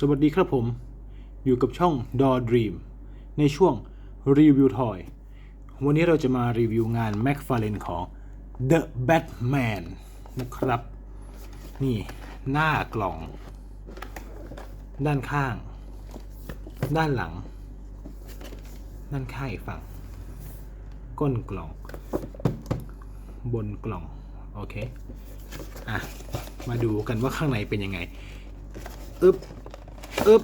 สวัสดีครับผม อยู่กับช่อง Door Dream ในช่วงรีวิวทอย วันนี้เราจะมารีวิวงาน McFarlane ของ The Batman นะครับ นี่หน้ากล่อง ด้านข้าง ด้านหลัง ด้านข้างอีกฝั่ง ก้นกล่อง บนกล่อง โอเค อะ มาดูกันว่าข้างในเป็นยังไงอึ๊บ อึ๊บ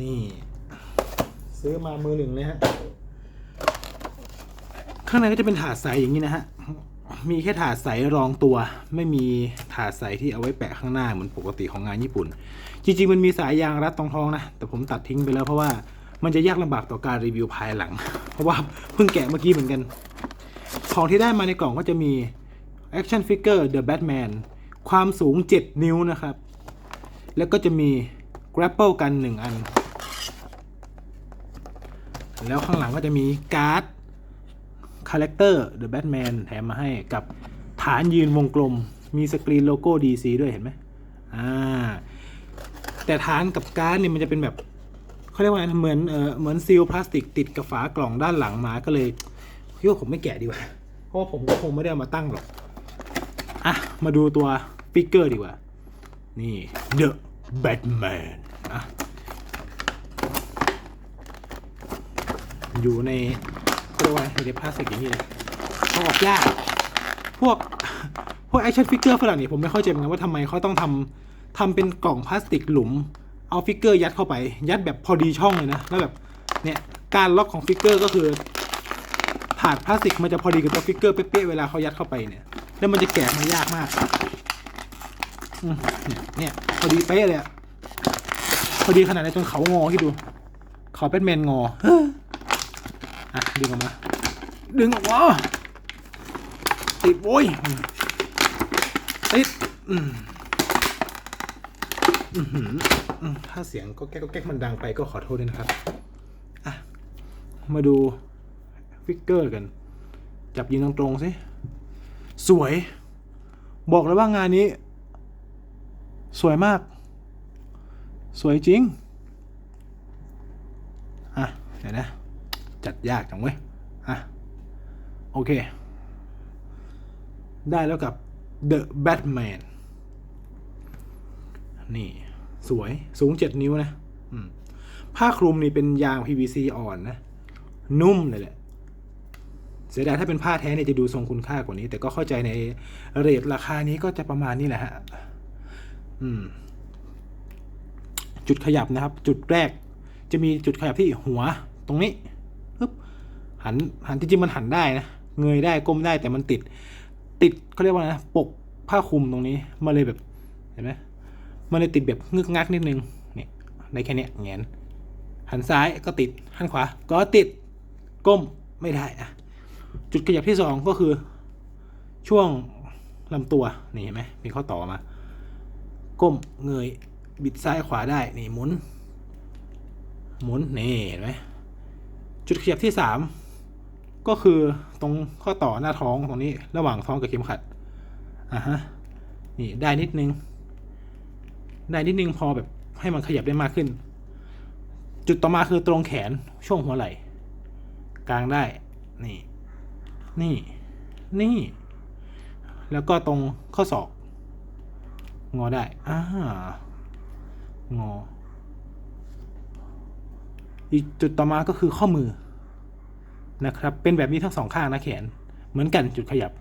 นี่ ซื้อมามือหนึ่งเลยฮะ ข้างในก็จะเป็นถาดใสอย่างนี้นะฮะ มีแค่ถาดใสรองตัว ไม่มีถาดใสที่เอาไว้แปะข้างหน้าเหมือนปกติของงานญี่ปุ่น จริงๆมันมีสายยางรัดตรงท้องนะ แต่ผมตัดทิ้งไปแล้วเพราะว่ามันจะยากลำบากต่อการรีวิวภายหลัง เพราะว่าเพิ่งแกะเมื่อกี้เหมือนกัน ของที่ได้มาในกล่องก็จะมี Action Figure The Batman ความสูง 7 นิ้วนะครับ แล้วก็จะมี Grapple กัน 1 อัน แล้วข้างหลังก็จะมีการ์ดคาแรคเตอร์ The Batman แถมมาให้กับฐานยืนวงกลม มีสกรีนโลโก้ DC ด้วยเห็นไหมอ่า แต่ฐานกับการ์ดเนี่ยมันจะเป็นแบบเขาเรียกว่าไงเหมือนเออเหมือนซีลพลาสติกติดกับฝากล่องด้านหลังมาก็เลยคิดว่าผมไม่แกะดีกว่า เพราะว่าผมก็คงไม่ได้เอามาตั้งหรอก อะ มาดูตัวฟิกเกอร์ดีกว่า นี่ The Batman อะอยู่ในเรียกว่าอยู่ในพลาสติกอย่างนี้เลยเขาออกยาก พวก พวกแอคชั่นฟิกเกอร์ฝรั่งนี่ผมไม่เข้าใจเหมือนกันว่าทำไมเขาต้องทำทำเป็นกล่องพลาสติกหลุม เอาฟิกเกอร์ยัดเข้าไป ยัดแบบพอดีช่องเลยนะ แล้วแบบ เนี่ย การล็อกของฟิกเกอร์ก็คือ ถาดพลาสติกมันจะพอดีกับตัวฟิกเกอร์เป๊ะๆเวลาเขายัดเข้าไปเนี่ย แล้วมันจะแกะมายากมาก เนี่ยพอดีเป๊ะเลยอะพอดีขนาดไหนจนเขางอที่ดู เขาเป็นแมนงออะดึงออกมา ดึงออกมาติดโว้ยติดอืมถ้าเสียงก็แก๊กก็แก๊กมันดังไปก็ขอโทษด้วยนะครับ อะ มาดูฟิกเกอร์กัน จับยืนตรงๆสิ สวย บอกเลยว่างานนี้ สวยมาก สวยจริง อะ เดี๋ยวนะ จัดยากจังเว้ย อะ โอเค ได้แล้วกับ The Batman นี่ สวยสูง7นิ้วนะผ้าคลุมนี่เป็นยาง PVC อ่อนนะ นุ่มเลยแหละเสียดายถ้าเป็นผ้าแท้เนี่ยจะดูทรงคุณค่ากว่านี้ แต่ก็เข้าใจในเรทราคานี้ก็จะประมาณนี้แหละฮะ จุดขยับนะครับ จุดแรก จะมีจุดขยับที่หัวตรงนี้ปึ๊บหันหันจริงๆมันหันได้นะเงยได้ก้มได้แต่มันติด ติดเขาเรียกว่านะปกผ้าคลุมตรงนี้มาเลยแบบเห็นไหมมันเลยติดแบบงึกงักนิดนึงเนี่ยในแค่เนี้ยแงนหันซ้ายก็ติดหันขวา ก็ติดก้มไม่ได้อะจุดขยับที่สองก็คือช่วงลำตัวนี่เห็นไหมมีข้อต่อมา ก้มเงยบิดซ้ายขวาได้ นี่หมุน หมุน นี่เห็นไหมจุดขยับที่สามก็คือตรงข้อต่อหน้าท้องตรงนี้ระหว่างท้องกับเข็มขัดอะฮะนี่ได้นิดนึง ได้นิดนึงพอแบบให้มันขยับได้มากขึ้น จุดต่อมาคือตรงแขนช่วงหัวไหล่กลางได้ นี่ นี่ นี่ แล้วก็ตรงข้อศอก งอได้อ่างอ อีกจุดต่อมาก็คือข้อมือนะครับ เป็นแบบนี้ทั้งสองข้างนะแขน เหมือนกันจุดขยับ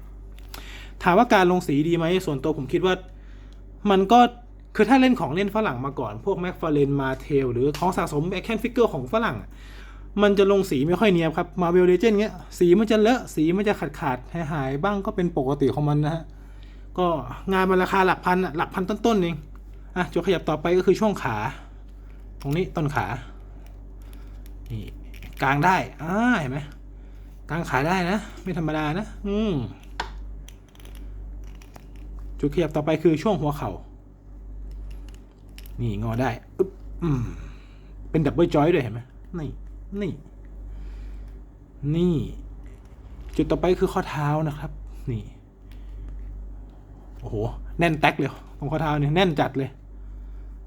ถามว่าการลงสีดีไหมส่วนตัวผมคิดว่า มันก็คือถ้าเล่นของเล่นฝรั่งมาก่อน พวกแม็กฟาเรนมาเทลหรือของสะสมแอคชั่นฟิกเกอร์ของฝรั่ง มันจะลงสีไม่ค่อยเนียบครับมาเวลเลเจนเงี้ย สีมันจะเลอะ สีมันจะขาดขาดหายหายๆบ้างก็เป็นปกติของมันนะฮะ ก็งานมันราคาหลักพันหลักพันต้นๆเองอะจุดขยับต่อไปก็คือช่วงขา ตรงนี้ต้นขา นี่กลางได้อ่าเห็นไหมกลางขาได้นะ ไม่ธรรมดานะ อืมจุดขยับต่อไปคือช่วงหัวเข่า นี่งอได้อึ๊บอืมเป็นดับเบิลจอยด้วยเห็นไหมนี่ นี่ นี่ จุดต่อไปคือข้อเท้านะครับ นี่ โอ้โห แน่นแท็กเลยตรงข้อเท้าเนี่ยแน่นจัดเลย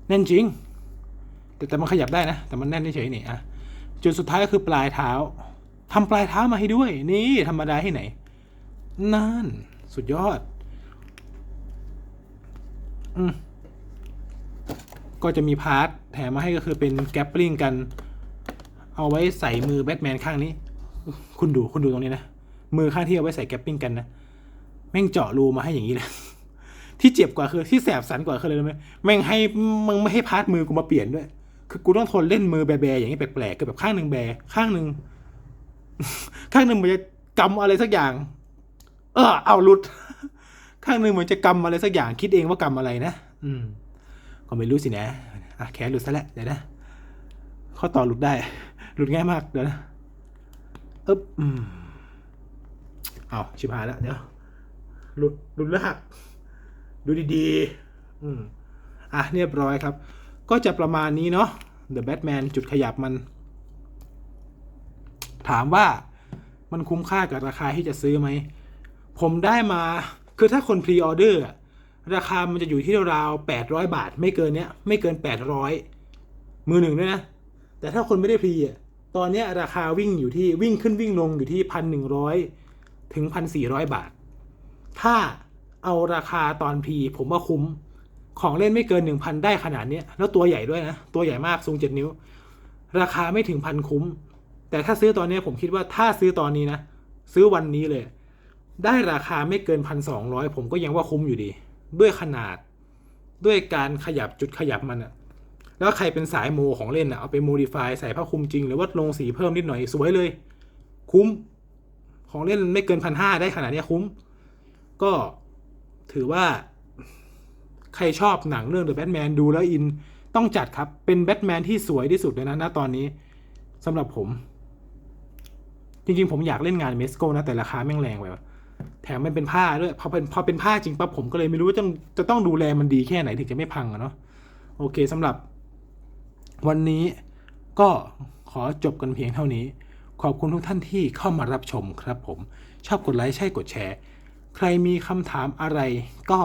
แน่นจริง แต่แต่มันขยับได้นะ แต่มันแน่นเฉยๆนี่อะจุดสุดท้ายก็คือปลายเท้าทำปลายเท้ามาให้ด้วย นี่ธรรมดาที่ไหนนั่นสุดยอด อืมก็จะมีพาร์ทแถมมาให้ก็คือเป็นแกปปลิงกัน เอาไว้ใส่มือแบทแมนข้างนี้ คุณดูคุณดูตรงนี้นะ มือข้างที่เอาไว้ใส่แกปปิ้งกันนะ แม่งเจาะรูมาให้อย่างนี้เลย ที่เจ็บกว่าคือที่แสบสันกว่าคืออะไรรู้ไหมแม่งให้มึงไม่ให้พาร์ทมือกูมาเปลี่ยนด้วย คือกูต้องทนเล่นมือแบๆอย่างนี้แปลกๆคือแบบข้างหนึ่งแบข้างหนึ่งข้างหนึ่งมันจะกำอะไรสักอย่าง เออเอาหลุด ข้างหนึ่งมันจะกำอะไรสักอย่าง คิดเองว่ากำอะไรนะอืม ก็ไม่รู้สินะอะแขนหลุดซะแล้วเดี๋ยวนะข้อต่อหลุดได้ หลุดง่ายมากเดี๋ยวนะอึ๊บอืมเอาชิบหายแล้วเดี๋ยวหลุดหลุดแล้วหัก ดูดีๆอืมอะเรียบร้อยครับ ก็จะประมาณนี้เนาะ The Batman จุดขยับมัน ถามว่ามันคุ้มค่ากับราคาที่จะซื้อไหม ผมได้มา คือถ้าคนพรีออเดอร์ราคามันจะอยู่ที่ราวแปดร้อยบาท ไม่เกินเนี้ย ไม่เกินแปดร้อยมือหนึ่งด้วยนะ แต่ถ้าคนไม่ได้พรีตอนนี้ราคาวิ่งอยู่ที่วิ่งขึ้นวิ่งลงอยู่ที่พันหนึ่งร้อยถึงพันสี่ร้อยบาท ถ้า เอาราคาตอนพีผมว่าคุ้ม ของเล่นไม่เกินหนึ่งพันได้ขนาดเนี้ยแล้วตัวใหญ่ด้วยนะ ตัวใหญ่มากทรงเจ็ดนิ้ว ราคาไม่ถึงพันคุ้ม แต่ถ้าซื้อตอนนี้ผมคิดว่าถ้าซื้อตอนนี้นะ ซื้อวันนี้เลย ได้ราคาไม่เกินพันสองร้อยผมก็ยังว่าคุ้มอยู่ดี ด้วยขนาด ด้วยการขยับจุดขยับมันอะแล้วใครเป็นสายโมของเล่นอะเอาไปโมดิฟายใส่ผ้าคลุมจริง หรือว่าลงสีเพิ่มนิดหน่อยสวยเลย คุ้ม ของเล่นไม่เกินพันห้าได้ขนาดนี้คุ้ม ก็ ถือว่าใครชอบหนังเรื่อง The Batman ดูแล้วอินต้องจัดครับ เป็นแบทแมนที่สวยที่สุดเลยนะณตอนนี้สำหรับผม จริงๆ ผมอยากเล่นงานเมสโกนะ แต่ราคาแม่งแรงไปแถมมันเป็นผ้าด้วยพอเป็นพอเป็นผ้าจริงปั๊บผมก็เลยไม่รู้ว่าจะจะต้องดูแลมันดีแค่ไหนถึงจะไม่พังอะเนาะโอเคสำหรับ วันนี้ก็ขอจบกันเพียงเท่านี้ ขอบคุณทุกท่านที่เข้ามารับชมครับผม ชอบกดไลค์ใช่กดแชร์ ใครมีคำถามอะไรก็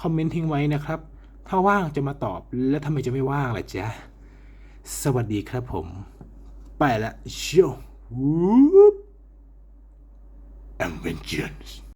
คอมเมนต์ทิ้งไว้นะครับ ถ้าว่างจะมาตอบ และทำไมจะไม่ว่างล่ะจ๊ะ สวัสดีครับผม ไปละโชว์ and vengeance